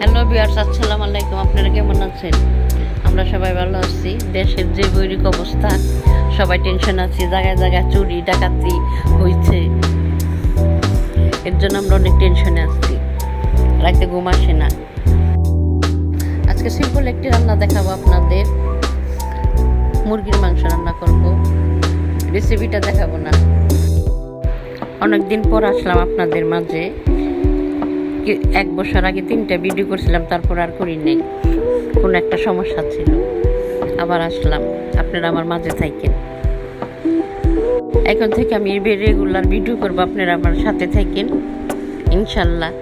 Hello বিয়ার্স আসসালামু আলাইকুম। আপনারা কেমন আছেন? আমরা সবাই ভালো আছি। দেশের যে বৈরিক অবস্থা, সবাই টেনশন আছি, জায়গায় জায়গায় চুরি, ডাকাতি হয়েছে এর জন্য আমরা অনেক টেনশনে আছি। রাতে ঘুম আসে না। আজকে সিম্পল একটি রান্না দেখাবো আপনাদের। মুরগির মাংস রান্না করব। রেসিপিটা দেখাবো না। অনেকদিন পর আসলাম আপনাদের মাঝে। এক বছর আগে তিনটা ভিডিও করছিলাম, তারপর আর করি নাই। কোনো একটা সমস্যা ছিল। আবার আসলাম। আপনারা আমার মাঝে থাকেন। এখন থেকে আমি রেগুলার ভিডিও করব, আপনারা আমার সাথে থাকেন। ইনশাল্লাহ।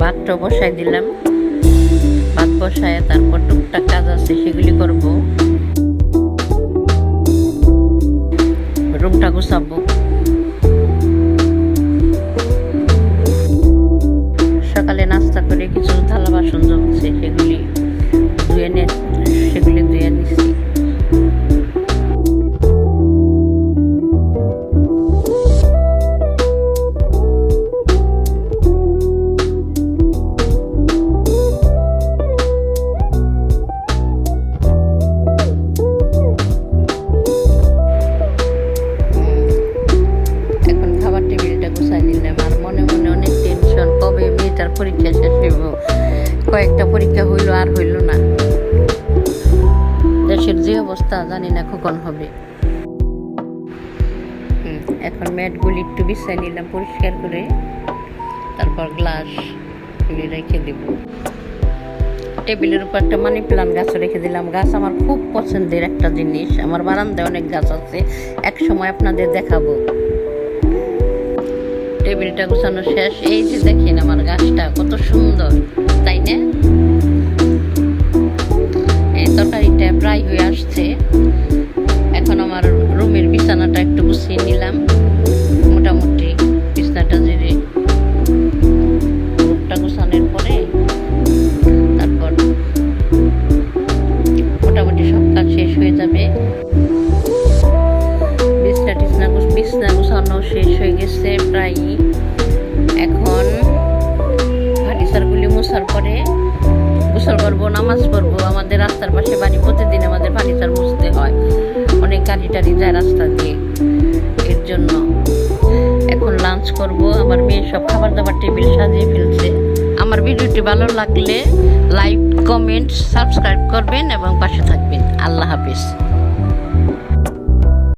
ভাতটা বসাই দিলাম। ভাত বসায় তারপর টুকটাক কাজ আছে, সেগুলি করব। রুমটা গুছাবো। পরীক্ষা শেষ হইব। কয়েকটা পরীক্ষা হইল আর হইল না। দেশের যে অবস্থা, জানি না কখন হবে। এখন ম্যাটগুলি একটু বিছাই নিলাম পরিষ্কার করে। তারপর গ্লাস গুলি রেখে দেব। টেবিলের উপর একটা মানি প্লান্ট গাছ রেখে দিলাম। গাছ আমার খুব পছন্দের একটা জিনিস। আমার বারান্দায় অনেক গাছ আছে। এক সময় আপনাদের দেখাবো। টেবিলটা গুছানো শেষ। এই যে দেখেন আমার গাছটা কত সুন্দর, তাই না? এই তরকারিটা প্রায় হয়ে আসছে। এখন আমার রুমের বিছানাটা একটু গুছিয়ে নিলাম। মোটামুটি বিছানাটা জেরে রুমটা গোছানোর পরে তারপর মোটামুটি সব কাজ শেষ হয়ে যাবে। শেষ হয়ে গেছে প্রায় এখন ফার্নিচারগুলি মোছার পরে গোসল করব, নামাজ পড়ব। আমাদের রাস্তার পাশে বাড়ি, প্রতিদিন আমাদের ফার্নিচার মুছতে হয়। অনেক গাড়ি টাড়ি যায় রাস্তা দিয়ে। এর জন্য এখন লাঞ্চ করব। আমার মেয়ে সব খাবার দাবার টেবিল সাজিয়ে ফেলছে। আমার ভিডিওটি ভালো লাগলে লাইক কমেন্ট সাবস্ক্রাইব করবেন এবং পাশে থাকবেন। আল্লাহ হাফিজ।